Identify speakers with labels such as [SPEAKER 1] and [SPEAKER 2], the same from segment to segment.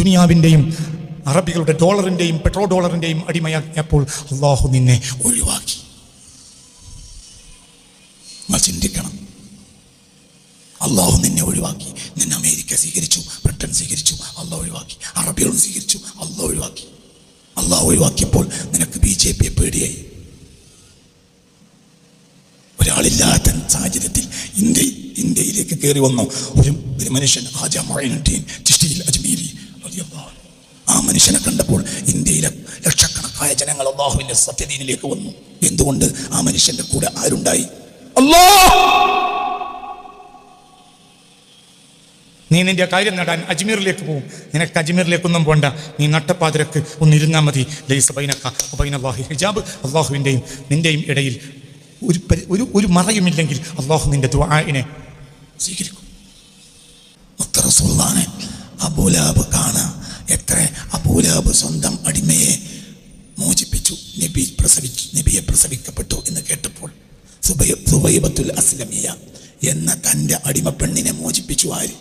[SPEAKER 1] ദുനിയാവിന്റെയും അറബികളുടെ ഡോളറിന്റെയും പെട്രോൾ ഡോളറിന്റെയും അടിമയാക്കിയപ്പോൾ അള്ളാഹു നിന്നെ ഒഴിവാക്കി. ചിന്തിക്കണം. അള്ളാഹു നിന്നെ ഒഴിവാക്കി. നിന്നെ അമേരിക്ക സ്വീകരിച്ചു ബ്രിട്ടൻ സ്വീകരിച്ചു അള്ളാഹ് ഒഴിവാക്കി. അറബികളും സ്വീകരിച്ചു അള്ളാഹ് ഒഴിവാക്കി. അള്ളാഹ് ഒഴിവാക്കിയപ്പോൾ നിനക്ക് ബി ജെ പിയെ പേടിയായി. ഒരാളില്ലാത്ത സാഹചര്യത്തിൽ ഇന്ത്യ ഇന്ത്യയിലേക്ക് കയറി വന്ന ഒരു മനുഷ്യൻ ഹാജ മൊയ്നുദ്ദീൻ ചിഷ്ടിയിൽ അജ്മീരി. ആ മനുഷ്യനെ കണ്ടപ്പോൾ ഇന്ത്യയിലെ ലക്ഷക്കണക്കായ ജനങ്ങൾ അള്ളാഹുവിന്റെ സത്യദീനിലേക്ക് വന്നു. എന്തുകൊണ്ട് ആ മനുഷ്യന്റെ കൂടെ ആരുണ്ടായി? നീ നിന്റെ കാര്യം നടാൻ അജ്മീറിലേക്ക് പോകും നിനക്ക് അജ്മീറിലേക്കൊന്നും പോണ്ട. നീ നട്ടപ്പാതിരക്ക് ഒന്നിരുന്നാൽ മതി. ലൈസ ബൈനക്ക ബൈനല്ലാഹി ഹിജാബ്. അള്ളാഹുവിന്റെയും നിന്റെയും ഇടയിൽ ഒരു ഒരു ഒരു മറയുമില്ലെങ്കിൽ അള്ളാഹു നിന്റെ ദുആഇനെ സ്വീകരിക്കും. അബൂലാബ് കാണാം. എത്ര അബൂലാബ് സ്വന്തം അടിമയെ മോചിപ്പിച്ചു നബി പ്രസവിച്ചു നബിയെ പ്രസവിക്കപ്പെട്ടു എന്ന് കേട്ടപ്പോൾ സുബൈ സുബൈബത്തുൽ അസ്ലമിയ എന്ന തന്റെ അടിമ പെണ്ണിനെ മോചിപ്പിച്ചു ആര്?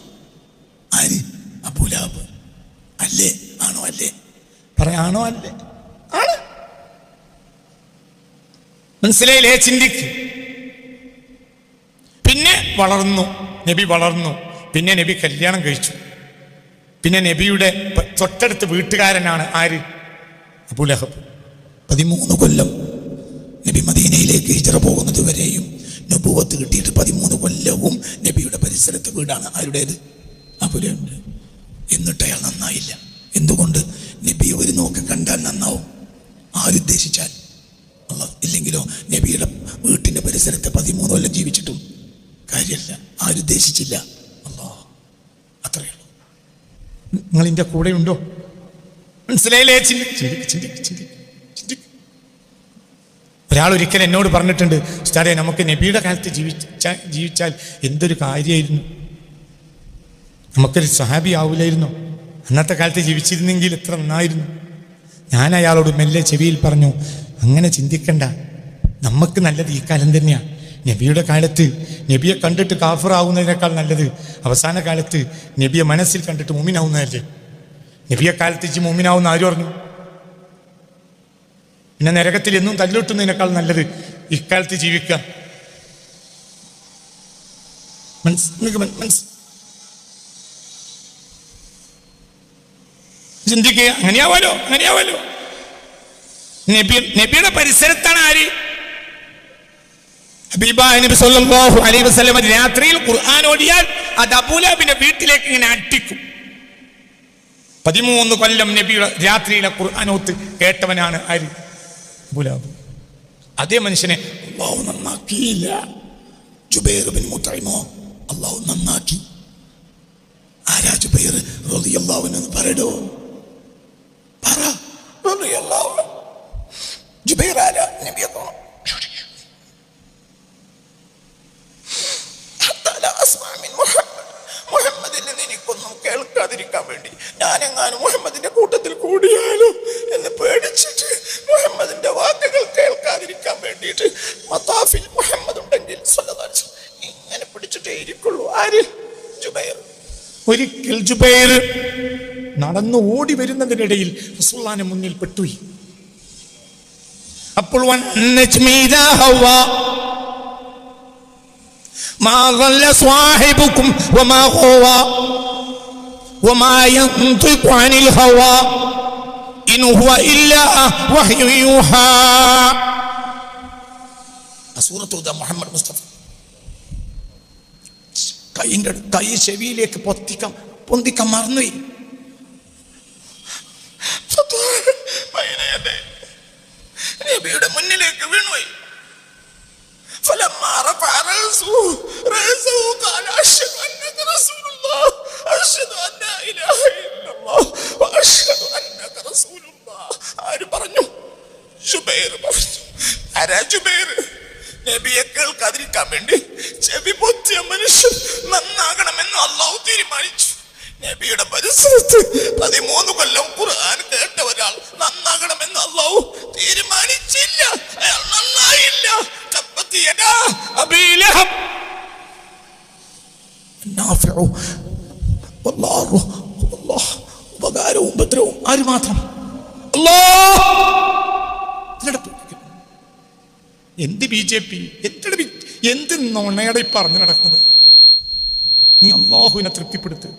[SPEAKER 1] ആര്? അബൂലാബ്. അല്ലേ? ആണോ അല്ലേ? പറയാണോ അല്ലേ? ആണ് മനസ്സിലായില്ലേ? ചിന്തിക്ക്. പിന്നെ വളർന്നു. നബി വളർന്നു. പിന്നെ നബി കല്യാണം കഴിച്ചു. പിന്നെ നബിയുടെ തൊട്ടടുത്ത് വീട്ടുകാരനാണ് ആര്? അബുലഹബ് പതിമൂന്ന് കൊല്ലം നബി മദീനയിലേക്ക് ഹിജറ പോകുന്നത് വരെയും നബുവത്ത് കിട്ടിയിട്ട് പതിമൂന്ന് കൊല്ലവും നബിയുടെ പരിസരത്ത് വീടാണ്. ആരുടേത്? അബുലഹബ് എന്നിട്ട് അയാൾ നന്നായില്ല. എന്തുകൊണ്ട്? നബി ഒരു നോക്ക് കണ്ടാൽ നന്നാവും. ആരുദ്ദേശിച്ചാൽ അള്ളാഹ് ഇല്ലെങ്കിലോ നബിയുടെ വീട്ടിന്റെ പരിസരത്ത് പതിമൂന്ന് കൊല്ലം ജീവിച്ചിട്ടും കാര്യമല്ല ആരുദ്ദേശിച്ചില്ല നിങ്ങൾ എന്റെ കൂടെ ഉണ്ടോ മനസ്സിലായില്ലേ ഒരാൾ ഒരിക്കൽ എന്നോട് പറഞ്ഞിട്ടുണ്ട് ഉസ്താദെ നമുക്ക് നബിയുടെ കാലത്ത് ജീവിച്ച ജീവിച്ചാൽ എന്തൊരു കാര്യമായിരുന്നു നമുക്കൊരു സഹാബി ആവില്ലായിരുന്നു അന്നത്തെ കാലത്ത് ജീവിച്ചിരുന്നെങ്കിൽ എത്ര നന്നായിരുന്നു. ഞാൻ അയാളോട് മെല്ലെ ചെവിയിൽ പറഞ്ഞു അങ്ങനെ ചിന്തിക്കണ്ട. നമുക്ക് നല്ലത് ഈ കാലം തന്നെയാണ് നബിയുടെ കാലത്ത് നബിയെ കണ്ടിട്ട് കാഫറാവുന്നതിനേക്കാൾ നല്ലത് അവസാന കാലത്ത് നബിയെ മനസ്സിൽ കണ്ടിട്ട് മുമിനാവുന്നതല്ലേ? നബിയെ കാലത്ത് ഇച്ച് മുമിനാവുന്ന ആര് പറഞ്ഞു? പിന്നെ നരകത്തിൽ എന്നും തല്ലിട്ടുന്നതിനേക്കാൾ നല്ലത് ഇക്കാലത്ത് ജീവിക്കുക. ചിന്തിക്കുക അങ്ങനെയാവാലോ അങ്ങനെയാവാലോ. നബി നബിയുടെ പരിസരത്താണ് ആര്? നബി അലൈഹി വസല്ലം രാത്രിയിൽ ഖുർആൻ ഓടിയാൽ അത് അബൂലാബിന്റെ വീട്ടിലേക്ക് ഇങ്ങനെ അട്ടിക്കും പതിമൂന്ന് കൊല്ലം നബിയുടെ രാത്രിയിലെ ഖുർആാനോത്ത് കേട്ടവനാണ് ആര്? അബൂലാബ്. അതേ മനുഷ്യനെ അള്ളാഹു നന്നാക്കിയില്ല. ജുബൈർ ബിൻ മുത്തൈമോ അള്ളാഹു നന്നാക്കി. ആരാ ജുബൈർ? റളിയല്ലാഹു അൻഹു എന്ന് പറയടോ. പറ. റളിയല്ലാഹു. ജുബൈർ ആരാ? നബിയെ ഞാനെങ്ങാനും മുഹമ്മദിന്റെ കൂട്ടത്തിൽ കൂടിയാലോ എന്ന് പേടിച്ചിട്ട് മുഹമ്മദിന്റെ വാക്കുകൾ കേൾക്കാതിരിക്കാൻ വേണ്ടിയിട്ട് മത്താഫിൽ മുഹമ്മദ് ഉണ്ടെങ്കിൽ സ്വല്ലല്ലാഹു അലൈഹി വസല്ലം ഇങ്ങനെ പിടിച്ചിട്ടേ ഇരിക്കുള്ളൂ ആര് ജുബൈർ ഒരിക്കൽ ജുബൈർ നടന്നു ഓടി വരുന്നതിനിടയിൽ റസൂലുള്ളാഹിന്റെ മുന്നിൽ പെട്ടുപോയി അപ്പോൾ വൻ നജ്മി ഇദാ ഹവ്വാ ما ضل صاحبكم وما غوى മുഹമ്മദ് മുസ്തഫ. കൈന്റെ കൈ ചെവിയിലേക്ക് പൊത്തിക്കം പൊന്തിക്കം മറന്നുപോയി. പതിമൂന്ന് കൊല്ലം ഖുർആൻ കേട്ട ഒരാൾ നന്നാകണമെന്ന് അള്ളാഹു തീരുമാനിച്ചില്ല. അയാൾ നന്നായില്ല. ഉപകാരവും ഉപദ്രവവും ആര് മാത്രം? എന്ത് ബി ജെ പി എത്ര എന്ത് നൊണയടെ പറഞ്ഞു നടക്കുന്നത്? നീ അള്ളാഹുവിനെ തൃപ്തിപ്പെടുത്തുക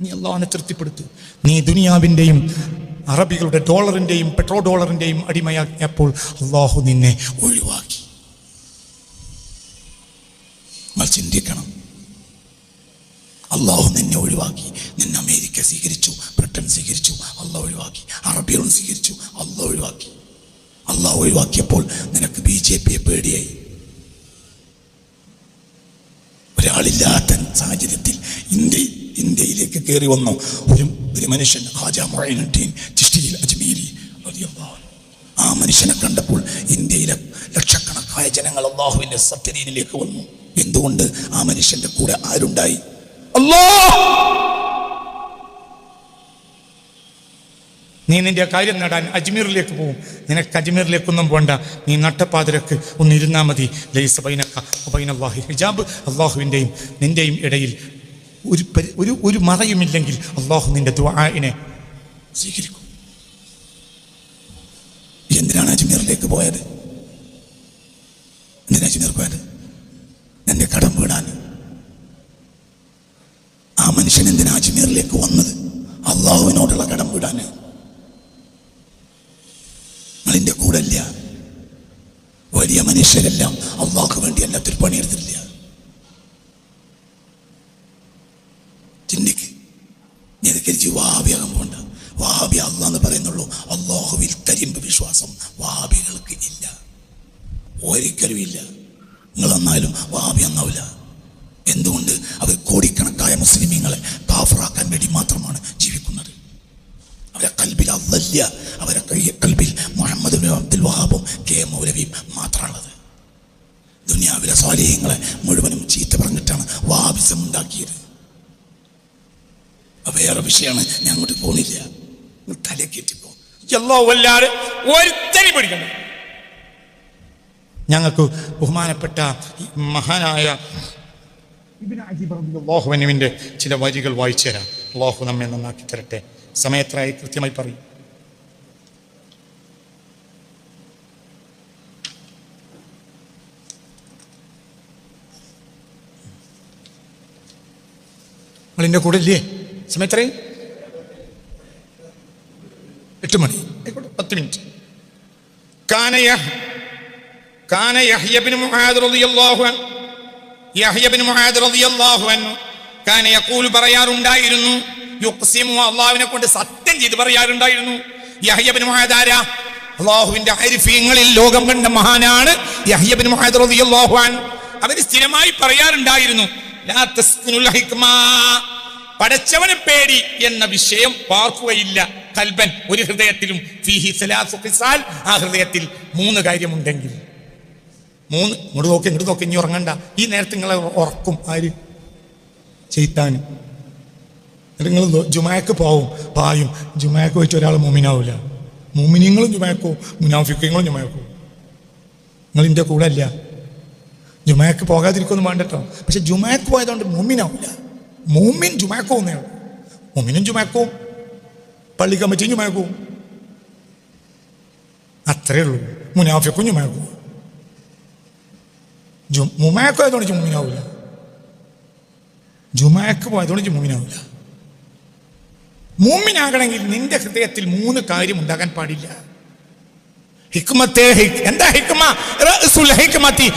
[SPEAKER 1] നീ അള്ളാഹനെ തൃപ്തിപ്പെടുത്തു. നീ ദുനിയാവിന്റെയും അറബികളുടെ ഡോളറിന്റെയും പെട്രോൾ ഡോളറിന്റെയും അടിമയാക്കിയപ്പോൾ അള്ളാഹു നിന്നെ ഒഴിവാക്കി. ചിന്തിക്കണം. അള്ളാഹു നിന്നെ ഒഴിവാക്കി. നിന്നെ അമേരിക്ക സ്വീകരിച്ചു ബ്രിട്ടൻ സ്വീകരിച്ചു അള്ളാഹ് ഒഴിവാക്കി. അറബികളും സ്വീകരിച്ചു അള്ളാഹ് ഒഴിവാക്കി. അള്ളാഹ് ഒഴിവാക്കിയപ്പോൾ നിനക്ക് ബി ജെ പിയെ പേടിയായി. ഒരാളില്ലാത്ത സാഹചര്യത്തിൽ ഇന്ത്യ ഇന്ത്യയിലേക്ക് കയറി വന്നു. ഒരു ഒരു മനുഷ്യൻ ഹാജ മൊയ്നുദ്ദീൻ ചിഷ്ടിയിൽ അജ്മീരി ആ മനുഷ്യനെ കണ്ടപ്പോൾ ഇന്ത്യയിലെ ലക്ഷക്കണക്കായ ജനങ്ങൾ അള്ളാഹുവിന്റെ സത്യദീനിലേക്ക് വന്നു. എന്തുകൊണ്ട് ആ മനുഷ്യന്റെ കൂടെ ആരുണ്ടായി? നീ നിന്റെ കാര്യം നേടാൻ അജ്മീറിലേക്ക് പോകും നിനക്ക് അജ്മീറിലേക്കൊന്നും പോണ്ട. നീ നട്ടപ്പാതിരക്ക് ഒന്ന് ഇരുന്നാ മതി. ലൈസ ബൈനക വബൈനല്ലാഹി ഹിജാബ്. അള്ളാഹുവിന്റെയും നിന്റെയും ഇടയിൽ ഒരു ഒരു ഒരു മറയുമില്ലെങ്കിൽ അള്ളാഹു നിന്റെ ദുആഇനെ സ്വീകരിക്കും. എന്തിനാണ് അജ്മീറിലേക്ക് പോയത്? എന്തിനാ അജ്മീർ പോയത്? എന്റെ കടം വീടാൻ. ആ മനുഷ്യൻ എന്തിനാ അജ്മീറിലേക്ക് വന്നത്? അള്ളാഹുവിനോടുള്ള കടം വീടാൻ. നിങ്ങളിന്റെ കൂടെ ഇല്ല വലിയ മനുഷ്യരെല്ലാം അള്ളാഹ്ക്ക് വേണ്ടി എല്ലാത്തിനും പണിയെടുത്തില്ല ചിന്തിക്ക് കരുതി വാബിയാകാൻ പോണ്ട വാബി എന്ന് പറയുന്നുള്ളൂ അള്ളാഹുവിൽ കരിമ്പ് വിശ്വാസം വാബികൾക്ക് ഇല്ല. ഒരിക്കലും ഇല്ല. നിങ്ങൾ എന്നാലും വാബി എന്നാവില്ല എന്തുകൊണ്ട്? അവർ കോടിക്കണക്കായ മുസ്ലിമീങ്ങളെ കാഫറാക്കാൻ വേണ്ടി മാത്രമാണ് ജീവിക്കുന്നത്. അവരെ കൽബിൽ അല്ലല്ല അവരെ കൽബിൽ മുഹമ്മദ് അബ്ദുൽ വഹാബും കെ മൗലവിയും മാത്രമുള്ളത്. ദുനിയാവിലെ സ്വാലേഹ്യങ്ങളെ മുഴുവനും ചീത്ത പറഞ്ഞിട്ടാണ് വാബിസം ഉണ്ടാക്കിയത് വേറെ വിഷയമാണ്. ഞാൻ അങ്ങോട്ട് പോണില്ല. തലക്കേറ്റിപ്പോ
[SPEAKER 2] എല്ലോ വല്ലാതെ ഒരുത്തനി പിടിക്കണം
[SPEAKER 1] ഞങ്ങൾക്ക് ബഹുമാനപ്പെട്ട മഹാനായ അള്ളാഹുവിനുവിന്റെ ചില വരികൾ വായിച്ചു തരാം. അള്ളാഹു നമ്മെ നന്നാക്കി തരട്ടെ. സമയത്രായി കൃത്യമായി പറയും. നിങ്ങളിന്റെ കൂടെ ഇല്ലേ? സമയത്രയും എട്ട് മണി. ആയിക്കോട്ടെ പത്ത് മിനിറ്റ്.
[SPEAKER 2] കാന യഹ് കാന യഹ്യ ബിൻ മുആദ് റളിയല്ലാഹു അൻ യഹ്യ ബിൻ മുആദ് റളിയല്ലാഹു അൻഹു. കാന യഖൂൽ പറയാറുണ്ടായിരുന്നു യുഖ്സിമു അല്ലാഹുവിനെ കൊണ്ട് സത്യം ചെയ്ത് പറയാറുണ്ടായിരുന്നു. യഹ്യ ബിൻ മുആദ് ആരാ? അള്ളാഹുവിന്റെ ഹരിഫീങ്ങളിൽ ലോകം കണ്ട മഹാനാണ് യഹ്യ ബിൻ മുആദ് റളിയല്ലാഹു അൻ അവർ സ്ഥിരമായി പറയാറുണ്ടായിരുന്നു ലാ തസ്കുനുൽ ഹിക്മാ. പടച്ചവനെ പേടി എന്ന വിഷയം പാർക്കുകയില്ല കൽബൻ ഒരു ഹൃദയത്തിലും ആ ഹൃദയത്തിൽ മൂന്ന് കാര്യമുണ്ടെങ്കിൽ. മൂന്ന്. ഇങ്ങോട്ട് നോക്കി ഇങ്ങോട്ട് നോക്കി ഇനി ഉറങ്ങണ്ട. ഈ നേരത്തെ നിങ്ങളെ ഉറക്കും. ആര്? ചെയ്ത്താൻ എന്നിട്ട് നിങ്ങൾ ജുമാക്ക് പോവും. പായും. ജുമാക്ക് വെച്ച് ഒരാൾ മുമിനാവില്ല മുമിനിങ്ങളും ജുമാക്കോ മുനാഫിക്കങ്ങളും ജുമാക്കോ. നിങ്ങൾ ഇതിന്റെ കൂടെ അല്ല. ജുമാക്ക് പോകാതിരിക്കൊന്നും വേണ്ടട്ടോ. പക്ഷെ ജുമാക്ക് പോയതുകൊണ്ട് മുമിനാവില്ല മൂമിൻ ജുമാക്കോ എന്നാണ് മോമിനും ജുമാക്കോ പള്ളി കമ്മിറ്റിയും ജുമാക്കോ. അത്രേ ഉള്ളൂ. മുനാഫിക്കും ജുമാക്കോ. മുമാക്കോ ആയതുകൊണ്ട് ജുമ്മിനാവില്ല ജുമാക്ക് പോയതുകൊണ്ട് ജുമ്മിനാവില്ല മൂമിനാകണമെങ്കിൽ നിന്റെ ഹൃദയത്തിൽ മൂന്ന് കാര്യം ഉണ്ടാകാൻ പാടില്ല. ഹിക്മത്തെ എന്താ ഹിക്മ? ഹിക്മത്തി.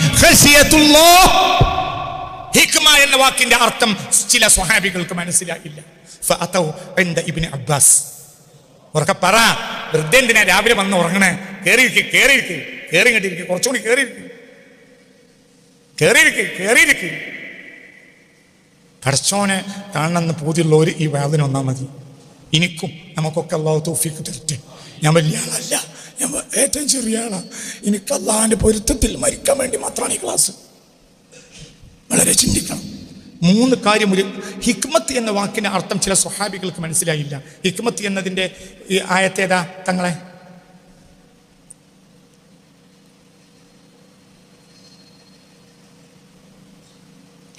[SPEAKER 2] ഹിക്മ എന്ന വാക്കിന്റെ അർത്ഥം ചില സ്വഹാബികൾക്ക് മനസ്സിലായില്ല. Ibn Abbas. ഉറക്കെ പറ വൃദ്ധ എന്തിനാ രാവിലെ വന്ന് ഉറങ്ങണേ? കേറിയിരിക്ക് കേറിയിരിക്ക്. കേറി കണ്ടിരിക്കും കുറച്ചുകൂടി കേറിയിരിക്ക്. കേറിയിരിക്ക് കേറിയിരിക്ക്. പടച്ചോനെ കാണണമെന്ന് പൂതിയുള്ളവർ ഈ വേദന വന്നാൽ മതി. എനിക്കും നമുക്കൊക്കെ അള്ളാഹു തോഫിക്ക് തരട്ടെ. ഞാൻ വലിയ ആളല്ല. ഞാൻ ഏറ്റവും ചെറിയ ആളാണ് എനിക്ക് അള്ളാഹാന്റെ പൊരുത്തത്തിൽ മരിക്കാൻ വേണ്ടി മാത്രമാണ് ഈ ക്ലാസ്. വളരെ ചിന്തിക്കണം. മൂന്ന് കാര്യം ഒരു ഹിക്മത്ത് എന്ന വാക്കിന്റെ അർത്ഥം ചില സ്വഹാബികൾക്ക് മനസ്സിലായില്ല. ഹിക്മത്ത് എന്നതിന്റെ ഈ ആയത്തേതാ തങ്ങളെ?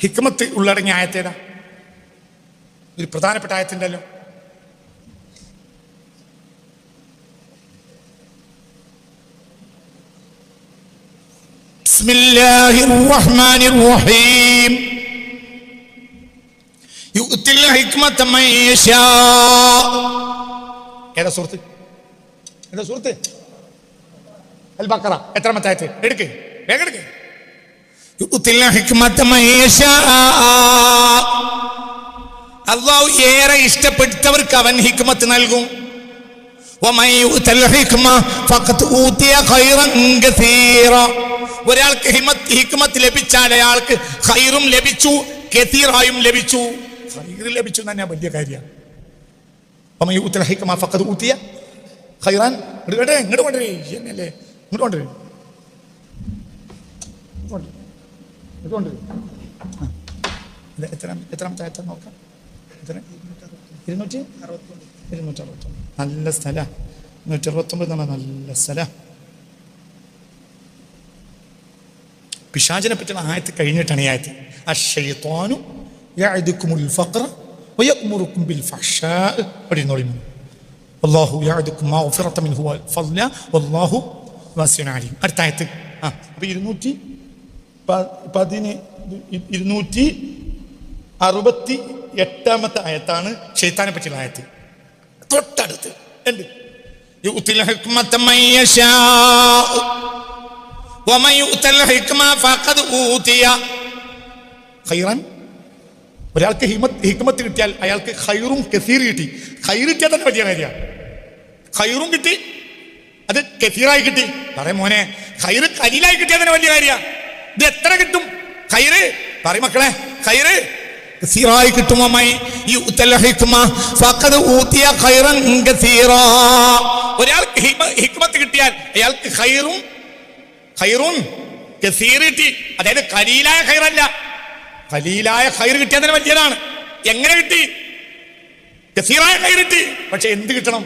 [SPEAKER 2] ഹിക്മത്ത് ഉള്ളടങ്ങിയ ആയത്തേതാ ഒരു പ്രധാനപ്പെട്ട ആയത്തുണ്ടല്ലോ ഏതാ സുഹൃത്ത്? ഏതാ സുഹൃത്ത്? അൽ ബക്കറ എത്രാമത്തെ ആയത്ത് എടുക്ക്. വേഗം എടുക്ക്. അള്ളാഹു ഏറെ ഇഷ്ടപ്പെട്ടവർക്ക് അവൻ ഹിക്മത്ത് നൽകും. ഒരാൾക്ക് ഹിമത്ത് ഹിക്മത്ത് ലഭിച്ചാൽ അയാൾക്ക് ഖൈറും ലഭിച്ചു കെത്തീറായും ലഭിച്ചു. ഹൈർ ലഭിച്ചു തന്നെ വലിയ കാര്യമാണ്. ഊത്തിയ ഖൈറാൻ. ഇങ്ങോട്ട് ഇങ്ങോട്ട് കൊണ്ടുവരേ എന്നല്ലേ ഇങ്ങോട്ട് കൊണ്ടുവരേ ഇങ്ങോട്ട് കൊണ്ടുവരേ എത്ര എത്രാമത്തെ നോക്കാം. എത്ര ഇരുന്നൂറ്റി? ഇരുന്നൂറ്റി അറുപത്തൊമ്പത് നല്ല സ്ഥല. നൂറ്റി അറുപത്തൊമ്പത് എന്ന് പറഞ്ഞാൽ നല്ല സ്ഥല. പിശാചിനെ പറ്റുന്ന ആയത്ത് കഴിഞ്ഞിട്ടാണ് ഈ ആയത്ത്. അഷയ്ത്താനു യഅദുക്കുമുൽ ഫഖറ ويأمركم ഫഹ്ശാഇ പടിനോളി വല്ലാഹു യഅദുക്കും മഗ്ഫിറത മിൻഹു വഫദ്ല വല്ലാഹു വാസിഉൻ അലീം. അടുത്ത ആയത്ത്. ആ അപ്പോൾ ഇരുന്നൂറ്റി പതിന് ഇരുന്നൂറ്റി എട്ടാമത്തെ ആയത്താണ് ഷെയ്ത്താനെ പറ്റിയുള്ള ആയത്ത്. തൊട്ടടുത്ത്. എന്ത് ഒരാൾക്ക് ഹിക്മത്ത് കിട്ടിയാൽ അയാൾക്ക് ഹൈറും കെസീർ കിട്ടി. ഹൈർ കിട്ടിയാൽ തന്നെ പറ്റിയ കാര്യ ഹൈറും കിട്ടി. അത് കെസീറായി കിട്ടി. പറയും മോനെ ഹൈറ് കലീലായി കിട്ടിയാൽ തന്നെ വലിയ കാര്യ ഇത് എത്ര കിട്ടും? ഹൈറ് പറയും മക്കളെ ഹൈറ് കസീറായി കിട്ടുമോമായി ഒരാൾക്ക് ഹിക്മത്ത് കിട്ടിയാൽ അയാൾക്ക് ഖൈറും കസീർ കിട്ടി. അതായത് കലീലായ ഖൈറല്ല. കലീലായ ഖൈർ കിട്ടിയാൽ തന്നെ വലിയതാണ്. എങ്ങനെ കിട്ടി? കസീറായ ഖൈർ കിട്ടി. പക്ഷെ എന്ത് കിട്ടണം?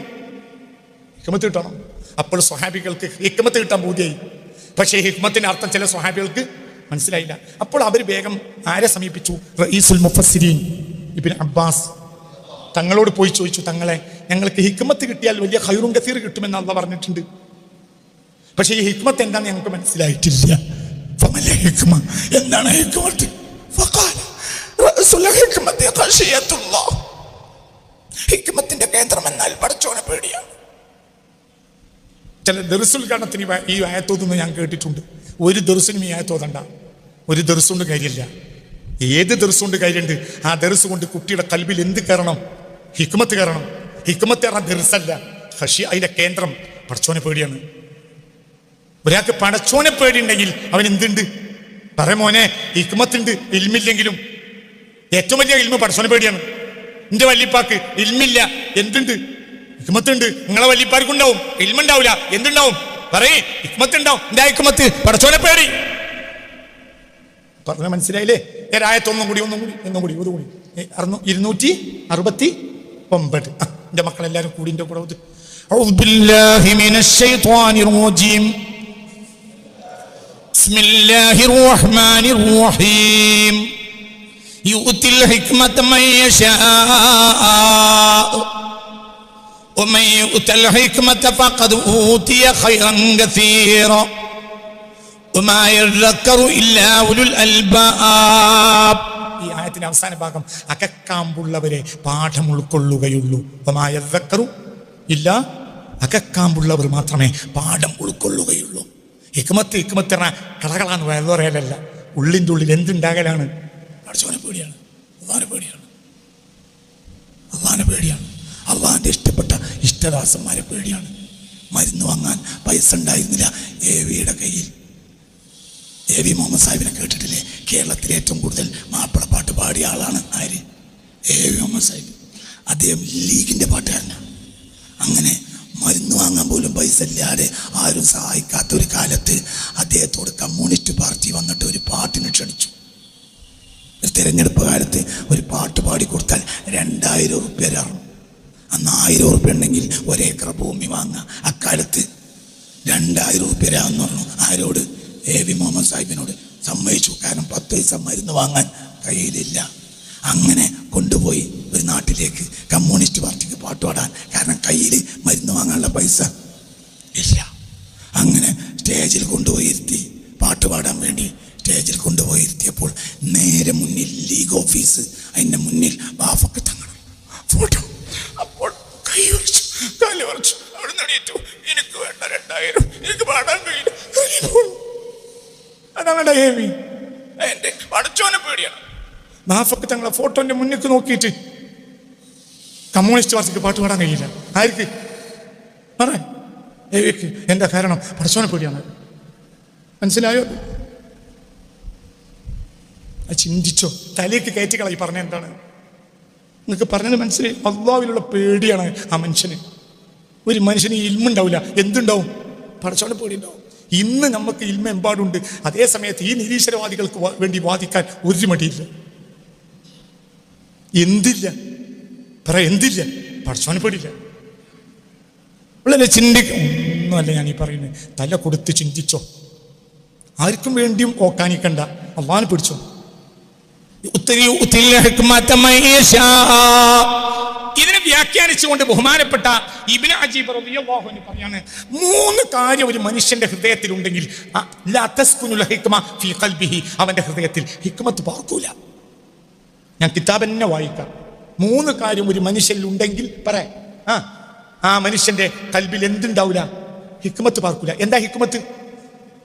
[SPEAKER 2] ഹിക്മത്ത് കിട്ടണം. അപ്പോൾ സ്വഹാബികൾക്ക് ഹിക്മത്ത് കിട്ടാൻ ബോധ്യായി പക്ഷേ ഹിക്മത്തിന്റെ അർത്ഥം ചില സ്വഹാബികൾക്ക് മനസ്സിലായില്ല. അപ്പോൾ അവർ വേഗം ആരെ സമീപിച്ചു? റഈസുൽ മുഫസ്സിരീൻ ഇബിൻ അബ്ബാസ്. തങ്ങളോട് പോയി ചോദിച്ചു തങ്ങളെ ഞങ്ങൾക്ക് ഹിക്മത്ത് കിട്ടിയാൽ വലിയ ഖൈറും കസീർ കിട്ടുമെന്ന് അള്ള പറഞ്ഞിട്ടുണ്ട്. പക്ഷേ ഈ ഹിക്മത്ത് എന്താണെന്ന് ഞങ്ങൾക്ക് മനസ്സിലായിട്ടില്ല. എന്താണ് ഹിക്മത്തിന്റെ കേന്ദ്രം എന്നാൽ പേടിയാണ്. ചില ദർസുൽ ഗണത്തിന് ഈ ഈ ഞാൻ കേട്ടിട്ടുണ്ട്. ഒരു ദിവസം ഈ ആയത്തോതണ്ട ഒരു ദിവസം കൊണ്ട് കാര്യമില്ല. ഏത് ദിവസം കൊണ്ട് കാര്യമുണ്ട്? ആ ദിവസം കൊണ്ട് കുട്ടിയുടെ കൽവിൽ എന്ത് കയറണം? ഹിക്മത്ത് കയറണം. ഹിക്മത്ത് കയറാൻ ദർസല്ല ഹഷി അതിന്റെ കേന്ദ്രം പടച്ചോനെ പേടിയാണ്. ഒരാൾക്ക് പടച്ചോനെ പേടിയുണ്ടെങ്കിൽ അവൻ എന്തുണ്ട്? പറയാം മോനെ ഹിക്മത്തുണ്ട് ഇൽമില്ലെങ്കിലും. ഏറ്റവും വലിയ ഇൽമ പടച്ചോനെ പേടിയാണ്. എന്റെ വല്യപ്പാക്ക് ഇൽമില്ല. എന്തുണ്ട്? ഹിക്മത്തുണ്ട്. നിങ്ങളെ വല്യപ്പാർക്കുണ്ടാവും ഇൽമുണ്ടാവില്ല എന്തുണ്ടാവും? പറയേ ഹിക്മത്ത് ഉണ്ടാവും എന്താ ഹിക്മത്ത് പടച്ചോനെ പേടി പറഞ്ഞ മനസ്സിലായില്ലേ ഏരായത്തൊന്നും കൂടി ഒന്നും കൂടി ഒന്നും കൂടി ഒന്നും കൂടി ഏ, അറുന്നൂ ഇരുന്നൂറ്റി അറുപത്തി ഒമ്പത് ആ, എന്റെ മക്കളെല്ലാരും കൂടി എന്റെ കൂടെ ഒത്ത്. أعوذ بالله من الشيطان الرجيم بسم الله الرحمن الرحيم يؤتي الحكمة من يشاء ومن يؤت الحكمة فقد أوتي خيرا كثيرا وما يذكر إلا أولو الألباب ഈ ആയത്തിന്റെ അവസാന ഭാഗം അകക്കാമ്പുള്ളവരെ പാഠം ഉൾക്കൊള്ളുകയുള്ളൂ ഒമായ ഇല്ല അകക്കാമ്പുള്ളവർ മാത്രമേ പാഠം ഉൾക്കൊള്ളുകയുള്ളൂ ഹിക്മത്ത് ഹിക്മത്ത് പറഞ്ഞ കടകളാന്ന് വേറെ പറയലല്ല ഉള്ളിൻ്റെ ഉള്ളിൽ എന്തുണ്ടാകലാണ് പഠിച്ചവനെ പേടിയാണ് അള്ളാനെ പേടിയാണ് അള്ളാനെ പേടിയാണ് അള്ളാഹിൻ്റെ ഇഷ്ടപ്പെട്ട ഇഷ്ടദാസന്മാരെ പേടിയാണ്. മരുന്ന് വാങ്ങാൻ പൈസ ഉണ്ടായിരുന്നില്ല. എ വിയുടെ കയ്യിൽ. എ വി മുഹമ്മദ് സാഹിബിനെ കേട്ടിട്ടില്ലേ? കേരളത്തിലെ ഏറ്റവും കൂടുതൽ മാപ്പിളപ്പാട്ട് പാടിയ ആളാണ് ആര്? A V Muhammad Sahib. അദ്ദേഹം ലീഗിന്റെ പാട്ടുകാരനാണ്. അങ്ങനെ മരുന്ന് വാങ്ങാൻ പോലും പൈസ ഇല്ലാതെ ആരും സഹായിക്കാത്ത ഒരു കാലത്ത് അദ്ദേഹത്തോട് കമ്മ്യൂണിസ്റ്റ് പാർട്ടി വന്നിട്ട് ഒരു പാട്ടിന് ക്ഷണിച്ചു. തിരഞ്ഞെടുപ്പ് കാലത്ത് ഒരു പാട്ട് പാടി കൊടുത്താൽ രണ്ടായിരം റുപ്യ തരണം അന്ന് ആയിരം റുപ്യ ഉണ്ടെങ്കിൽ ഒരേക്കർ ഭൂമി വാങ്ങുക. അക്കാലത്ത് രണ്ടായിരം റുപ്യ രാന്ന് പറഞ്ഞു. ആരോട്? എ വി മുഹമ്മദ് സാഹിബിനോട്. സമ്മതിച്ചു. കാരണം പത്ത് പൈസ മരുന്ന് വാങ്ങാൻ കയ്യിലില്ല അങ്ങനെ കൊണ്ടുപോയി ഒരു നാട്ടിലേക്ക് കമ്മ്യൂണിസ്റ്റ് പാർട്ടിക്ക് പാട്ടുപാടാൻ. കാരണം കയ്യിൽ മരുന്ന് വാങ്ങാനുള്ള പൈസ ഇല്ല. അങ്ങനെ സ്റ്റേജിൽ കൊണ്ടുപോയി ഇരുത്തി. പാട്ടുപാടാൻ വേണ്ടി സ്റ്റേജിൽ കൊണ്ടുപോയി ഇരുത്തിയപ്പോൾ നേരെ മുന്നിൽ ലീഗ്
[SPEAKER 1] ഓഫീസ്. അതിന്റെ മുന്നിൽ ബാഫക്ക് തങ്ങൾ ഫോട്ടോ. കാൽ ഉറച്ചു അവിടെ നടിയിട്ടു എനിക്ക് വേണ്ട രണ്ടായിരം. എനിക്ക് പാടാൻ കഴിയില്ല. അതങ്ങനെ ഹേവി എന്റെ പഠിച്ചോനെ പേടിയാണ്. നാഫക്ക് തങ്ങളെ ഫോട്ടോന്റെ മുന്നിൽ നോക്കിയിട്ട് കമ്മ്യൂണിസ്റ്റ് പാർട്ടിക്ക് പാട്ട് പാടാൻ കഴിയില്ല. ആർക്ക്? പറ. ഏവിക്ക് എന്താ കാരണം? പഠിച്ചോനെ പേടിയാണ്. മനസ്സിലായോ? ചിന്തിച്ചോ? തലേക്ക് കയറ്റി കളയി. പറഞ്ഞ എന്താണ്? നിങ്ങൾക്ക് പറഞ്ഞത് മനസ്സിലായി. അള്ളാവിലുള്ള പേടിയാണ് ആ മനുഷ്യന്. ഒരു മനുഷ്യന് ഇൽമുണ്ടാവില്ല. എന്തുണ്ടാവും? പടച്ചോനെ പേടിയുണ്ടാവും. ഇന്ന് നമുക്ക് ഇൽമ എമ്പാടുണ്ട്. അതേ സമയത്ത് ഈ നിരീശ്വരവാദികൾക്ക് വേണ്ടി വാദിക്കാൻ ഒരു മടിയില്ല. എന്തില്ല? പറ എന്തില്ല? പടച്ചോനെ പേടിയില്ല. ഉള്ളല്ലേ ചിന്തിക്ക ഞാൻ ഈ പറയുന്നത് തല കൊടുത്ത് ചിന്തിച്ചോ? ആർക്കും വേണ്ടിയും ഓക്കാനിക്കണ്ട. അള്ളാനെ പിടിച്ചോ? ഉത്തരി മൈഷാ. ഇതിനെ വ്യാഖ്യാനിച്ചുകൊണ്ട് ബഹുമാനപ്പെട്ട ഇബിന് അജീബ് അൻഹു പറയാണ് മൂന്ന് കാര്യം ഒരു മനുഷ്യന്റെ ഹൃദയത്തിലുണ്ടെങ്കിൽ അവന്റെ ഹൃദയത്തിൽ ഹിക്മത്ത് പാർക്കൂല. ഞാൻ കിതാബ് തന്നെ വായിക്കാം. മൂന്ന് കാര്യം ഒരു മനുഷ്യനിൽ ഉണ്ടെങ്കിൽ പറ ആ ആ മനുഷ്യന്റെ കൽബിൽ എന്തുണ്ടാവൂല? ഹിക്മത്ത് പാർക്കൂല. എന്താ ഹിക്മത്ത്?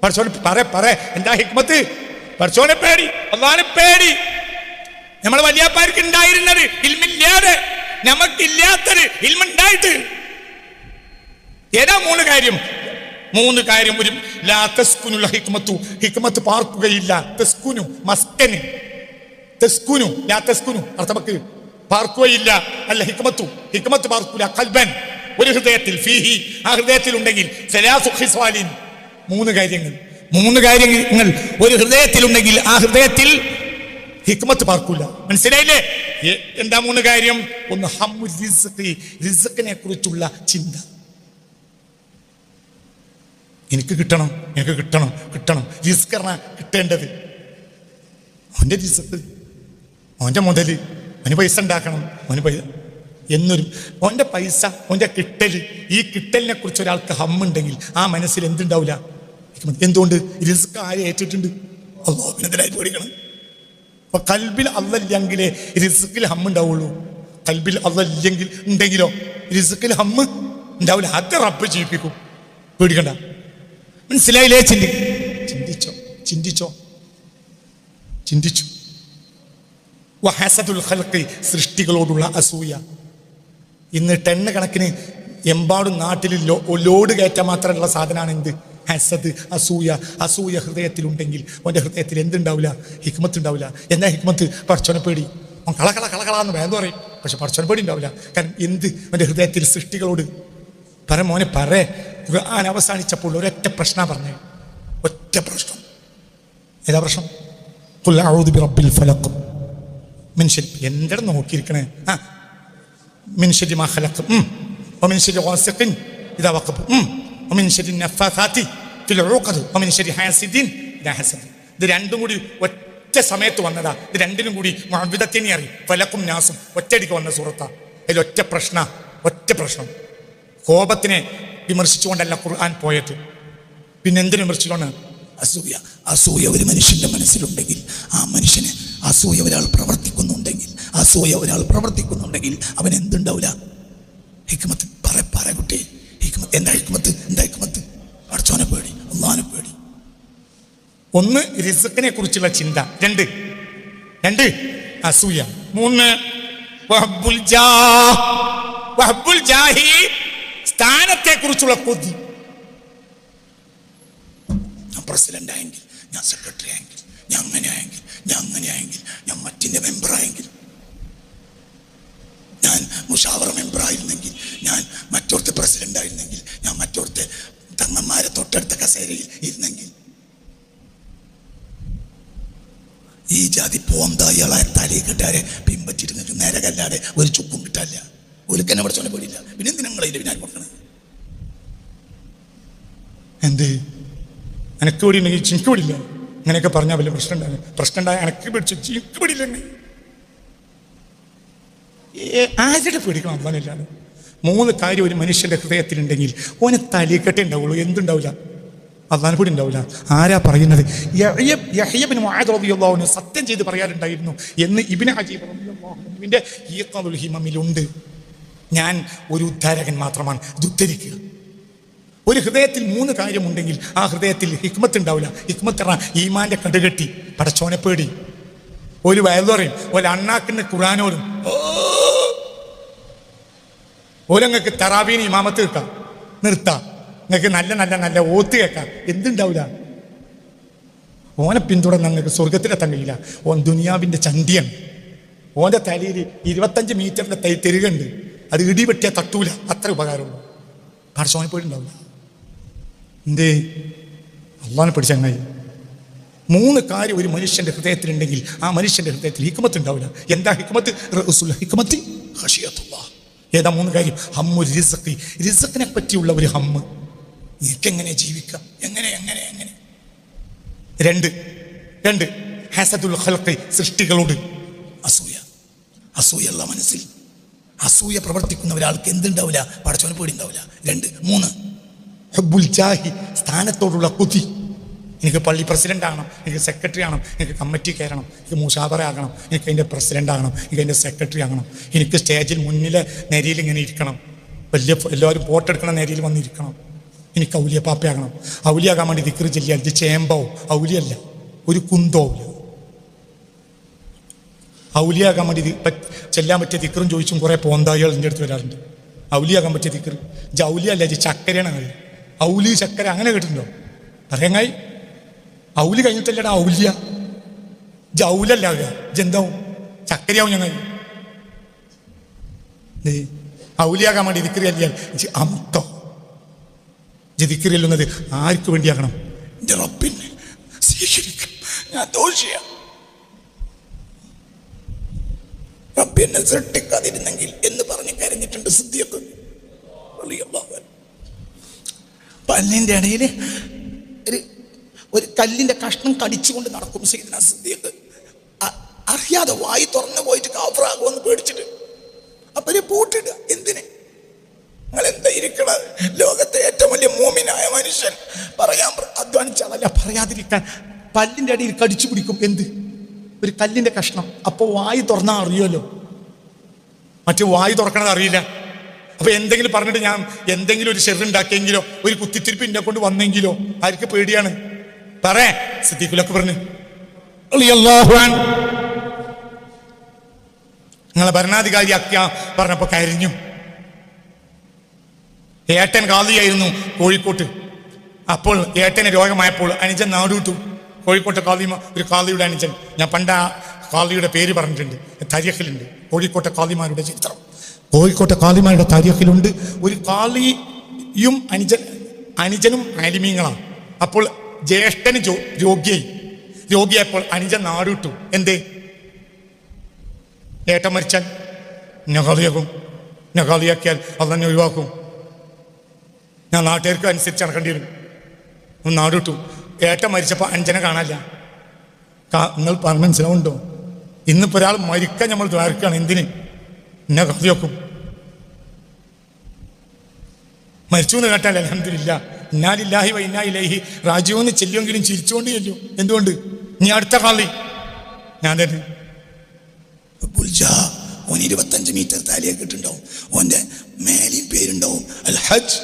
[SPEAKER 1] പഠിച്ചോനെ പറ പറ എന്താ ഹിക്മത്ത്? പഠിച്ചോനെ പേടി അള്ളാനെ പേടി. നമ്മൾ വലിയപ്പാർക്ക് ഉണ്ടായിരുന്നത് ഇൽമില്ലാതെ. നമുക്കില്ലാത്തത് ഇൽമുണ്ടായിട്ട് ഏതാ മൂന്ന് കാര്യം? മൂന്ന് കാര്യം ഒരു ലാ തസ്കുനുള്ള ഹിക്മത്തു. ഹിക്മത്ത് പാർക്കുകയില്ല. തെസ്കുനു മസ്കന്. തെസ്കുനു ലാ തെസ്കുനു. അർത്ഥമക്ക് പാർക്കുകയില്ല. അല്ല ഹിക്മത്തു. ഹിക്മത്ത് പാർക്കൂല. കൽബൻ. ഒരു ഹൃദയത്തിൽ ഫീഹി. ആ ഹൃദയത്തിൽ ഉണ്ടെങ്കിൽ മൂന്ന് കാര്യങ്ങൾ. മൂന്ന് കാര്യങ്ങൾ ഒരു ഹൃദയത്തിൽ ഉണ്ടെങ്കിൽ ആ ഹൃദയത്തിൽ ഹിക്മത്ത് പാർക്കൂല. മനസ്സിലായില്ലേ? എന്താ മൂന്ന് കാര്യം? ഒന്ന് ഹമ്മു റിസ്ഖിനെ കുറിച്ചുള്ള ചിന്ത. എനിക്ക് കിട്ടണം എനിക്ക് കിട്ടണം കിട്ടണം. റിസ്ക് പറഞ്ഞാൽ കിട്ടേണ്ടത്. അവന്റെ റിസ്ക് അവന്റെ മുതൽ അവന് പൈസ ഉണ്ടാക്കണം അവന് പൈസ എന്നൊരു അവന്റെ പൈസ അവന്റെ കിട്ടൽ ഈ കിട്ടലിനെ കുറിച്ച് ഒരാൾക്ക് ഹമ്മുണ്ടെങ്കിൽ ആ മനസ്സിൽ എന്തുണ്ടാവില്ല എന്തുകൊണ്ട്? റിസ്ക് ആരെ ഏറ്റിട്ടുണ്ട്? അള്ളാഹുവിനെതിരായി പേടിക്കണം. അപ്പൊ കൽബിൽ അല്ലല്ലെങ്കിലേ റിസ്ക്കിൽ ഹമ്മുണ്ടാവുള്ളൂ കൽബിൽ അല്ലല്ലെങ്കിൽ ഉണ്ടെങ്കിലോ റിസ്ക്കിൽ ഹമ്മ ഉണ്ടാവില്ല. അത് റബ്ബ് ചെയ്യിപ്പിക്കും പേടിക്കണ്ട. മനസ്സിലായില്ലേ? ചിന്തി ചിന്തിച്ചോ ചിന്തിച്ചോ ചിന്തിച്ചു. വഹസദുൽ ഖൽഖി സൃഷ്ടികളോടുള്ള അസൂയ. ഇന്ന് ടെണ്ണ് കണക്കിന് എമ്പാടും നാട്ടിൽ ലോഡ് കയറ്റാൻ മാത്രമുള്ള സാധനമാണ് എന്ത് ഹസദ് അസൂയ അസൂയ ഹൃദയത്തിലുണ്ടെങ്കിൽ അവന്റെ ഹൃദയത്തിൽ എന്തുണ്ടാവില്ല? ഹിക്മത്ത് ഉണ്ടാവില്ല എന്നാ ഹിക്മത്ത്? പഠിച്ചോനെ പേടി. അവൻ കളകള കള കള കളാന്ന് പറയും. പക്ഷെ പഠിച്ചോനെ പേടി ഉണ്ടാവില്ല. കാരണം എന്ത് അവന്റെ ഹൃദയത്തിൽ സൃഷ്ടികളോട്? പറ മോനെ പറേ. ഖുർആൻ അവസാനിച്ചപ്പോൾ ഒരൊറ്റ പ്രശ്നം പറഞ്ഞു. ഒറ്റ പ്രശ്നം. ഏതാ പ്രശ്നം? റബ്ബിൽ ഫലക്കും മിൻഷരി എന്താണ് നോക്കിയിരിക്കണേ? ആ. മിൻഷരി മാഹലക്കും ഒമിൻഷരി വാസക്കിൻ ഇതാ വക്കപ്പ് ഒമിൻഷരി നഫാത്തി ഇത് രണ്ടും കൂടി ഒറ്റ സമയത്ത് വന്നതാ. ഇത് രണ്ടിനും കൂടി മഹവിധത്തിനെ അറിയും. ഫലക്കും നാസും. ഒറ്റയടിക്ക് വന്ന സുഹൃത്ത അതിൽ ഒറ്റ പ്രശ്ന ഒറ്റ പ്രശ്നം. കോപത്തിനെ വിമർശിച്ചുകൊണ്ടല്ല ഖുർആൻ പോയത്. പിന്നെന്തിനു വിമർശിച്ചുകൊണ്ട് അസൂയ. അസൂയ ഒരു മനുഷ്യന്റെ മനസ്സിലുണ്ടെങ്കിൽ ആ മനുഷ്യന് അസൂയ ഒരാൾ പ്രവർത്തിക്കുന്നുണ്ടെങ്കിൽ അസൂയ ഒരാൾ പ്രവർത്തിക്കുന്നുണ്ടെങ്കിൽ അവൻ എന്തുണ്ടാവില്ല ഹിക്മത്ത്. പറ പറ കുട്ടി. ഹിക്മത്ത് എന്താ ഹിക്മത്ത്? എന്താ ഹിക്മത്ത്? അടച്ചോനെ പേടി. ഒന്നാനെ പേടി ഒന്ന് റിസക്കിനെ കുറിച്ചുള്ള ചിന്ത. രണ്ട്. രണ്ട് അസൂയ. മൂന്ന് സ്ഥാനത്തെ കുറിച്ചുള്ള കൊതി. ഞാൻ പ്രസിഡന്റ് ആയെങ്കിൽ ഞാൻ സെക്രട്ടറി ആയെങ്കിൽ ഞാൻ അങ്ങനെ ആയെങ്കിൽ ഞാൻ അങ്ങനെ ആയെങ്കിൽ ഞാൻ മറ്റിന്റെ മെമ്പർ ആയെങ്കിൽ. ഞാൻ മുഷാവറ മെമ്പർ ആയിരുന്നെങ്കിൽ ഞാൻ മറ്റോർത്തെ പ്രസിഡന്റ് ആയിരുന്നെങ്കിൽ ഞാൻ മറ്റോടത്തെ തങ്ങന്മാരെ തൊട്ടടുത്ത കസേരയിൽ ഇരുന്നെങ്കിൽ. ഈ ജാതി പോന്തായികളെ തലയിൽ കിട്ടാരെ പിൻപറ്റിയിട്ട് നിങ്ങൾക്ക് നേരെ കല്ലാതെ ഒരു ചുക്കും കിട്ടാല്ല ഒരു കന്നെ പഠിച്ചോനെ പേടിയില്ല പിന്നെ എന്തിനാ നിങ്ങളെ പിന്നെ കൊടുക്കണത് എന്ത് എനക്ക് പേടിയുണ്ടെങ്കിൽ ചിനിക്ക് പേടില്ല അങ്ങനെയൊക്കെ പറഞ്ഞാൽ വലിയ പ്രശ്നം ഉണ്ടായിരുന്നു പ്രശ്നം ഉണ്ടായ എനക്ക് പേടിച്ചു ചിനിക്ക് പേടിയില്ലെങ്കിൽ ആരുടെ പേടിക്കണം? അള്ളാനില്ലാതെ മൂന്ന് കാര്യം ഒരു മനുഷ്യന്റെ ഹൃദയത്തിലുണ്ടെങ്കിൽ ഓന് തലിക്കെട്ടേ ഉണ്ടാവുള്ളൂ. എന്തുണ്ടാവില്ല അള്ളാൻ കൂടി ഉണ്ടാവില്ല ആരാ പറയുന്നത്? യഹ്യ- യഹ്യ ബിൻ മുആദ് റളിയല്ലാഹു അൻഹു സത്യം ചെയ്ത് പറയാറുണ്ടായിരുന്നു എന്ന് ഇബിന് അജീബ് റളിയല്ലാഹു അൻഹുവിന്റെ ഈഖാദുൽ ഹിമമിലുണ്ട്. ഞാൻ ഒരു ഉദ്ധാരകൻ മാത്രമാണ്. അത് ഉദ്ധരിക്കുക ഒരു ഹൃദയത്തിൽ മൂന്ന് കാര്യമുണ്ടെങ്കിൽ ആ ഹൃദയത്തിൽ ഹിക്മത്ത് ഉണ്ടാവില്ല ഹിക്മത്ത് പറഞ്ഞാൽ ഈമാന്റെ കടുകെട്ടി. പടച്ചോനെ പേടി. ഒരു വയലുറയും ഒരു അണ്ണാക്കിന് ഖുറാനോരും ഓരങ്ങൾക്ക് തറാബീന് ഇമാമത്ത് കിട്ടാം നിർത്താം. നിങ്ങൾക്ക് നല്ല നല്ല നല്ല ഓത്ത് കേൾക്കാം. എന്തുണ്ടാവില്ല ഓനെ പിന്തുടർന്ന് നിങ്ങൾക്ക് സ്വർഗത്തിലെത്താൻ കഴിയില്ല ഓൻ ദുനിയാവിന്റെ ചണ്ടിയാണ് ഓന്റെ തലയിൽ ഇരുപത്തഞ്ച് മീറ്ററിന്റെ തൈ തെരുകുണ്ട് അത് ഇടി വെട്ടിയാൽ തട്ടൂല. അത്ര ഉപകാരമുള്ളൂ. പടച്ചോനെ പോയിട്ടുണ്ടാവില്ല എന്തേ? അള്ളാനെ പിടിച്ചങ്ങായി മൂന്ന് കാര്യം ഒരു മനുഷ്യന്റെ ഹൃദയത്തിലുണ്ടെങ്കിൽ ആ മനുഷ്യന്റെ ഹൃദയത്തിൽ ഹിക്മത്ത് ഉണ്ടാവില്ല എന്താ ഹിക്മത്ത്? ഹിക്മത്ത്. ഖശിയത്തുല്ലാ. ഏതാ മൂന്ന് കാര്യം? ഹമ്മു റിസക്ക് റിസക്കിനെ പറ്റിയുള്ള ഒരു ഹമ്മ്. എനിക്കെങ്ങനെ ജീവിക്കാം? എങ്ങനെ എങ്ങനെ എങ്ങനെ? രണ്ട് രണ്ട് ഹസദുൽ ഖൽഖി സൃഷ്ടികളോട് അസൂയ. അസൂയ അസൂയല്ല മനസ്സിൽ. അസൂയ പ്രവർത്തിക്കുന്ന ഒരാൾക്ക് എന്തുണ്ടാവില്ല പടച്ചോനെ പേടി ഉണ്ടാവില്ല രണ്ട് മൂന്ന് ഹബ്ബുൽ ജാഹി സ്ഥാനത്തോടുള്ള കൊതി. എനിക്ക് പള്ളി പ്രസിഡന്റ് ആകണം എനിക്ക് സെക്രട്ടറി ആകണം എനിക്ക് കമ്മിറ്റി കയറണം എനിക്ക് മൂഷാദറ ആകണം എനിക്ക് അതിന്റെ പ്രസിഡന്റ് ആകണം എനിക്ക് അതിന്റെ സെക്രട്ടറി ആകണം. എനിക്ക് സ്റ്റേജിൽ മുന്നിലെ നിരയിൽ ഇങ്ങനെ ഇരിക്കണം. വലിയ എല്ലാവരും ഫോട്ടെടുക്കണ നിരയിൽ വന്നിരിക്കണം. എനിക്ക് ഔലിയ പാപ്പയാകണം ഔലിയാകാൻ വേണ്ടി ദിക്കർ ചെല്ലിയാൽ ഇത് ചേമ്പാവും ഔലിയല്ല ഒരു കുന്തോ. ഔലിയ ഔലിയാകാൻ വേണ്ടി ചെല്ലാൻ പറ്റിയ ദിക്കറും ചോദിച്ചും കുറേ പോന്തായികൾ എന്റെ അടുത്ത് വരാറുണ്ട്. ഔലിയാകാൻ പറ്റിയ ദിക്കർ ഇത് ഔലിയല്ല ഇത് ചക്കരയാണ് ഔലി ചക്കര അങ്ങനെ കേട്ടിട്ടുണ്ടോ? പറയാങ്ങായി. ഔലി കഴിഞ്ഞിട്ടല്ലടാ ഔല്യ? ജൗലല്ല ജന്തവും ചക്കരിയാവും ഞങ്ങൾ. ഔലിയാകാൻ വേണ്ടി ദിക്കറി അല്ലിയാൽ അമുത്തോ. അല്ലുന്നത് ആർക്ക് വേണ്ടിയാകണം? എന്റെ റബ്ബിനെ. ഞാൻ ദോഷിയ. റബ്ബിനെ സൃഷ്ടിക്കാതിരുന്നെങ്കിൽ എന്ന് പറഞ്ഞ് കരഞ്ഞിട്ടുണ്ട് സിദ്ധിയൊക്കെ പല്ലിന്റെ ഇടയിൽ ഒരു ഒരു കല്ലിന്റെ കഷ്ണം കടിച്ചുകൊണ്ട് നടക്കും സൈദിന സിദ്ദീഖ്. അറിയാതെ വായി തുറന്നു പോയിട്ട് കാഫറാകുമെന്ന് പേടിച്ചിട്ട്. അപ്പൊ ഒരു പൂട്ടിടുക എന്തിന്? നിങ്ങൾ എന്താ ഇരിക്കണത്? ലോകത്തെ ഏറ്റവും വലിയ മൂമിനായ മനുഷ്യൻ. പറയാൻ അധ്വാനിച്ചാലല്ല പറയാതിരിക്കാൻ. പല്ലിന്റെ അടിയിൽ കടിച്ചു പിടിക്കും. എന്ത്? ഒരു കല്ലിന്റെ കഷ്ണം. അപ്പൊ വായി തുറന്നാൽ അറിയുമല്ലോ. മറ്റു വായി തുറക്കണത് അറിയില്ല. അപ്പൊ എന്തെങ്കിലും പറഞ്ഞിട്ട് ഞാൻ എന്തെങ്കിലും ഒരു ഷെറ് ഉണ്ടാക്കിയെങ്കിലോ ഒരു കുത്തിത്തിരിപ്പ് എന്നെ കൊണ്ട് വന്നെങ്കിലോ ആർക്ക് പേടിയാണ്? പറേ സിദ്ദീഖുലൊക്കെ പറഞ്ഞു. നിങ്ങളെ ഭരണാധികാരി അക്ക പറഞ്ഞപ്പോ കരിഞ്ഞു. ഏട്ടൻ കാതിയായിരുന്നു കോഴിക്കോട്ട്. അപ്പോൾ ഏട്ടന് രോഗമായപ്പോൾ അനുജൻ നാടുവിട്ടു. കോഴിക്കോട്ടെ കാതി ഒരു കാതിയുടെ അനുജൻ. ഞാൻ പണ്ട് ആ കാതിയുടെ പേര് പറഞ്ഞിട്ടുണ്ട്. തരിയഖിലുണ്ട്. കോഴിക്കോട്ടെ കാതിമാരുടെ ചരിത്രം. കോഴിക്കോട്ടെ കാതിമാരുടെ തരിയഖിലുണ്ട്. ഒരു കാളിയും അനുജൻ അനുജനും ആലിമീങ്ങളാണ്. അപ്പോൾ ജ്യേഷ്ഠന് രോഗിയായി. രോഗിയായപ്പോൾ അനുജൻ നാടുവിട്ടു എന്തേ? ഏട്ടൻ മരിച്ചാൽ നകാളിയാകും അത് തന്നെ ഒഴിവാക്കും. ഞാൻ നാട്ടുകാർക്ക് അനുസരിച്ച് നടക്കേണ്ടി വരും. നാടുവിട്ടു ഏട്ടൻ മരിച്ചപ്പോൾ അഞ്ചനെ കാണാനില്ല. നിങ്ങൾ പറഞ്ഞ മനസ്സിലാവുണ്ടോ ഇന്നിപ്പോൾ ഒരാൾ മരിക്കാൻ നമ്മൾ ദ്വാരക്കാണ്. എന്തിന്? എന്നെ കഥയൊക്കും മരിച്ചു എന്ന് കേട്ടാൽ അലഹമില്ല ഇന്നാലില്ലാഹി വൈനായിലേഹി രാജുവെന്ന് ചെല്ലുമെങ്കിലും ചിരിച്ചുകൊണ്ട് ചെല്ലും. എന്തുകൊണ്ട്? നീ അടുത്ത കാളി. ഞാൻ തന്നെ. ഓൻ ഇരുപത്തഞ്ച് മീറ്റർ താലിയൊക്കെ ഇട്ടുണ്ടാവും ഓന്റെ മേലെയും പേരുണ്ടാവും. അൽ ഹജ്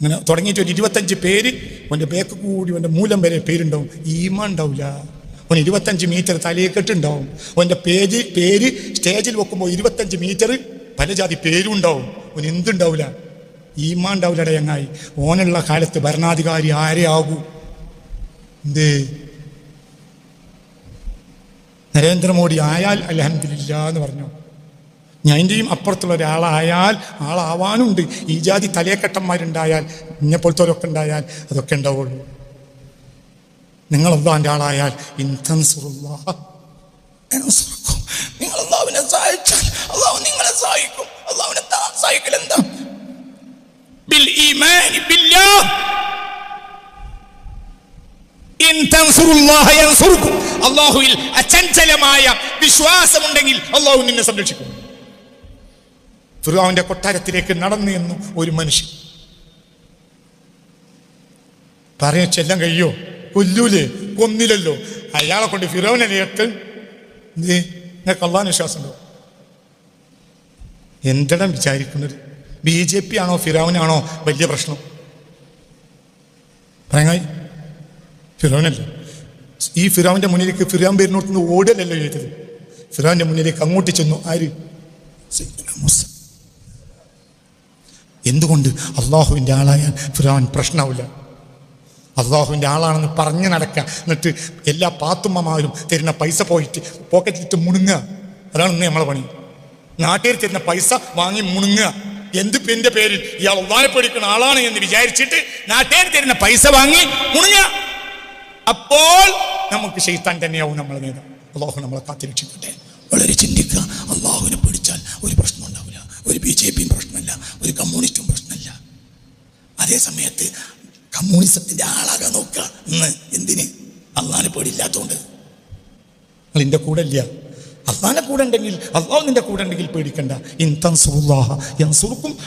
[SPEAKER 1] ഇങ്ങനെ തുടങ്ങിയിട്ട് ഒരു ഇരുപത്തഞ്ച് പേര് ഓന്റെ ബേക്ക് കൂടി ഓന്റെ മൂലം വരെ പേരുണ്ടാവും. ഈമ ഉണ്ടാവില്ല ഓൻ ഇരുപത്തഞ്ച് മീറ്റർ തലയെക്കെട്ടുണ്ടാവും ഓന്റെ പേജ് പേര് സ്റ്റേജിൽ വെക്കുമ്പോൾ ഇരുപത്തഞ്ച് മീറ്റർ പല ജാതി പേരും ഉണ്ടാവും ഓൻ എന്തുണ്ടാവില്ല ഈമ ഉണ്ടാവില്ലട ചങ്ങായി ഓനുള്ള കാലത്ത് ഭരണാധികാരി ആരെയാകൂ എന്തേ? നരേന്ദ്രമോദി ആയാൽ അലഹമില്ല എന്ന് പറഞ്ഞു. ഞാൻ എന്റെയും അപ്പുറത്തുള്ള ഒരാളായാൽ ആളാവാനുണ്ട്. ഈ ജാതി തലയക്കെട്ടന്മാരുണ്ടായാൽ ഇന്നെ പോലത്തോരൊക്കെ ഉണ്ടായാൽ അതൊക്കെ ഉണ്ടാവുള്ളൂ. നിങ്ങൾ അള്ളാന്റെ ആളായാൽ. നിങ്ങൾ അള്ളാവിനെ സഹായിച്ചാൽ അള്ളാഹു നിങ്ങളെ സഹായിക്കും. അള്ളാഹുവിനെ താ- സഹായിക്കൽ എന്താ തൻസുറുല്ലാഹ യൻസുറുക്കും. അള്ളാഹുവിൽ അചഞ്ചലമായ വിശ്വാസമുണ്ടെങ്കിൽ അള്ളാഹു നിന്നെ സംരക്ഷിക്കും. ഫിർഔന്റെ കൊട്ടാരത്തിലേക്ക് നടന്നു എന്നു ഒരു മനുഷ്യൻ. പറഞ്ഞു ചെല്ലാൻ കഴിയോ? കൊല്ലൂലേ കൊന്നില്ലല്ലോ. അയാളെ കൊണ്ട് ഫിറോനെ ഏട്ട് എന്തേ നിങ്ങൾക്ക് അള്ളാഹ് വിശ്വാസം ഉണ്ടോ എന്തിടം വിചാരിക്കുന്നത്? ബി ജെ പി ആണോ ഫിറോനാണോ വലിയ പ്രശ്നം? പറയാ ഫിറോനല്ലേ ഈ ഫിറോവിന്റെ മുന്നിലേക്ക് ഫിറോൻ പേരിനോട്ട് ഓടലല്ലോ ചെയ്തത് ഫിറോന്റെ മുന്നിലേക്ക് അങ്ങോട്ട് ചെന്നു. ആര്. എന്തുകൊണ്ട് അള്ളാഹുവിന്റെ ആളായാൽ ഫിറോൻ പ്രശ്നമില്ല അള്ളാഹുവിന്റെ ആളാണെന്ന് പറഞ്ഞ് നടക്കുക എന്നിട്ട് എല്ലാ പാത്തുമ്മമാരും തരുന്ന പൈസ പോയിട്ട് പോക്കറ്റിലിട്ട് മുണുങ്ങുക. അതാണ് ഇന്ന് നമ്മളെ പണി. നാട്ടിൽ തരുന്ന പൈസ വാങ്ങി മുണുങ്ങുക. എന്ത് എന്റെ പേരിൽ? ഇയാൾ ഉദാനപ്പെടുക്കുന്ന ആളാണ് എന്ന് വിചാരിച്ചിട്ട് നാട്ടുകാർ തരുന്ന പൈസ വാങ്ങി മുണുങ്ങുക. അപ്പോൾ നമുക്ക് ശൈത്താൻ തന്നെയാവും നമ്മളെ നേതാവ്. അള്ളാഹു നമ്മളെ കാത്തിരക്ഷിക്കട്ടെ.
[SPEAKER 3] വളരെ ചിന്തിക്കുക. അള്ളാഹുവിനെ പിടിച്ചാൽ ഒരു പ്രശ്നം ഉണ്ടാവില്ല. ഒരു ബി ജെ പിയും പ്രശ്നമല്ല. ഒരു കമ്മ്യൂണിസ്റ്റും പ്രശ്നമല്ല. അതേ സമയത്ത് കമ്മ്യൂണിസത്തിന്റെ ആളാകാൻ നോക്കുക. ഇന്ന് എന്തിന്? അള്ളാഹിനെ പേടിയില്ലാത്തതുകൊണ്ട്.
[SPEAKER 1] നിങ്ങൾ എന്റെ കൂടെ ഇല്ല. അള്ളാഹിനെ കൂടെ ഉണ്ടെങ്കിൽ അള്ളാഹു നിന്റെ കൂടെ ഉണ്ടെങ്കിൽ പേടിക്കണ്ട. ഇൻ യൻസുറുക്കും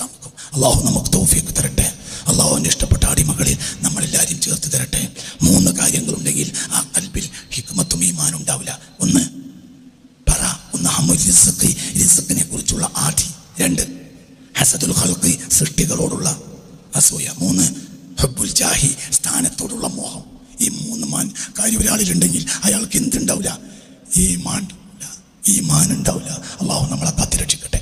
[SPEAKER 3] നമുക്ക് അള്ളാഹു നമുക്ക് തോഫിയൊക്കെ തരട്ടെ. അള്ളാഹുവിന്റെ ഇഷ്ടപ്പെട്ട അടിമകളിൽ നമ്മളെല്ലാവരും ചേർത്ത് തരട്ടെ. മൂന്ന് കാര്യങ്ങളുണ്ടെങ്കിൽ ആ കൽബിൽ ഹിക്മത്തും ഈമാനും ഉണ്ടാവില്ല. ഒന്ന് പറ. ഒന്ന് ഹമുൽ റിസ്ഖിനെ കുറിച്ചുള്ള ആധി രണ്ട് ഹസദുൽ ഹൽക്ക് സൃഷ്ടികളോടുള്ള അസൂയ. മൂന്ന് ഹബ്ബുൽ ജാഹി സ്ഥാനത്തോടുള്ള മോഹം. ഈ മൂന്ന് മാൻ കാര്യം ഒരാളിലുണ്ടെങ്കിൽ അയാൾക്ക് എന്തുണ്ടാവില്ല? ഈ മാൻ ഈ മാൻ ഉണ്ടാവില്ല. അള്ളാഹു നമ്മളെ കാത്തിരക്ഷിക്കട്ടെ.